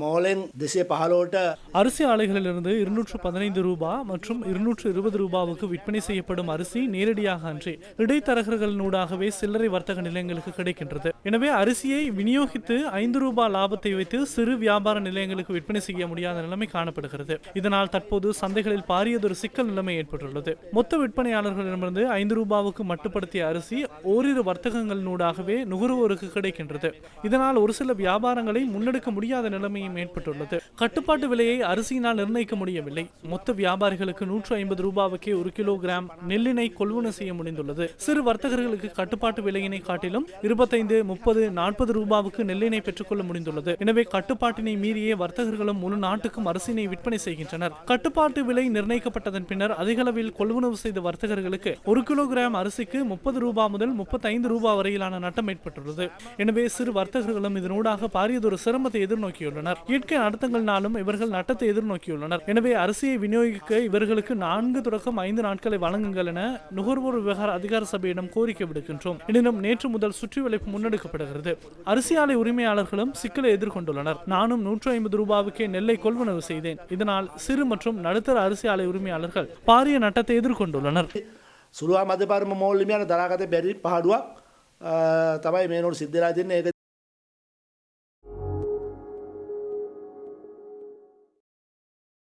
மோலின் அரிசி ஆலைகளிலிருந்து இருநூற்று பதினைந்து ரூபாய் மற்றும் இருநூற்று இருபது ரூபாவுக்கு விற்பனை செய்யப்படும் அரிசி நேரடியாக அன்றி இடைத்தரகர்களினூடாகவே சில்லறை வர்த்தக நிலையங்களுக்கு கிடைக்கின்றது. எனவே அரிசியை விநியோகித்து ஐந்து ரூபாய் லாபத்தை வைத்து சிறு வியாபார நிலையங்களுக்கு விற்பனை செய்ய முடியாத நிலைமை காணப்படுகிறது. இதனால் தற்போது சந்தைகளில் பாரியதொரு சிக்கல் நிலைமை ஏற்பட்டுள்ளது. மொத்த விற்பனையாளர்களிடமிருந்து ஐந்து ரூபாவுக்கு மட்டுப்படுத்திய அரிசி ஓரிரு வர்த்தகங்களினூடாகவே நுகர்வோருக்கு கிடைக்கின்றது. இதனால் ஒரு சில வியாபாரங்களை முன்னெடுக்க முடியாத நிலைமை பிரச்சனையும் ஏற்பட்டுள்ளது. கட்டுப்பாட்டு விலையை அரிசியினால் நிர்ணயிக்க முடியவில்லை. மொத்த வியாபாரிகளுக்கு நூற்று ஐம்பது ரூபாவுக்கே ஒரு கிலோகிராம் நெல்லினை கொள்வன செய்ய முடிந்துள்ளது. சிறு வர்த்தகர்களுக்கு கட்டுப்பாட்டு விலையினை காட்டிலும் இருபத்தைந்து முப்பது நாற்பது ரூபாவுக்கு நெல்லினை பெற்றுக்கொள்ள முடிந்துள்ளது. எனவே கட்டுப்பாட்டினை மீறியே வர்த்தகர்களும் முழு நாட்டுக்கும் அரிசினை விற்பனை செய்கின்றனர். கட்டுப்பாட்டு விலை நிர்ணயிக்கப்பட்டதன் பின்னர் அதிகளவில் கொள்வனவு செய்த வர்த்தகர்களுக்கு ஒரு கிலோகிராம் அரிசிக்கு முப்பது ரூபாய் முதல் முப்பத்தைந்து ரூபாய் வரையிலான நட்டம் ஏற்பட்டுள்ளது. எனவே சிறு வர்த்தகர்களும் இதனூடாக பாரியதொரு சிரமத்தை எதிர்நோக்கியுள்ளனர். இயற்கை நடத்தங்கள்னாலும் இவர்கள் நட்டத்தை எதிர்நோக்கியுள்ளனர் எனவே அரிசியை விநியோகிக்க இவர்களுக்கு நான்கு தொடக்கம் ஐந்து நாட்களை வழங்குங்கள் என நுகர்வோர் விவகார அதிகார சபையிடம் கோரிக்கை விடுக்கின்றோம் எனினும் நேற்று முதல் சுற்றி வளைப்பு முன்னெடுக்கப்படுகிறது அரிசி ஆலை உரிமையாளர்களும் சிக்கலை எதிர்கொண்டுள்ளனர் நானும் நூற்று ஐம்பது ரூபாவுக்கே நெல்லை கொள்வனவு செய்தேன் இதனால் சிறு மற்றும் நடுத்தர அரிசி ஆலை உரிமையாளர்கள் பாரிய நட்டத்தை எதிர்கொண்டுள்ளனர் සුළුවා මද පරම මෝල්ලිමියන දරාගත බැරි පහඩුවක් අ, තමයි මේනොට සිද්ධලා තින්නේ ඒක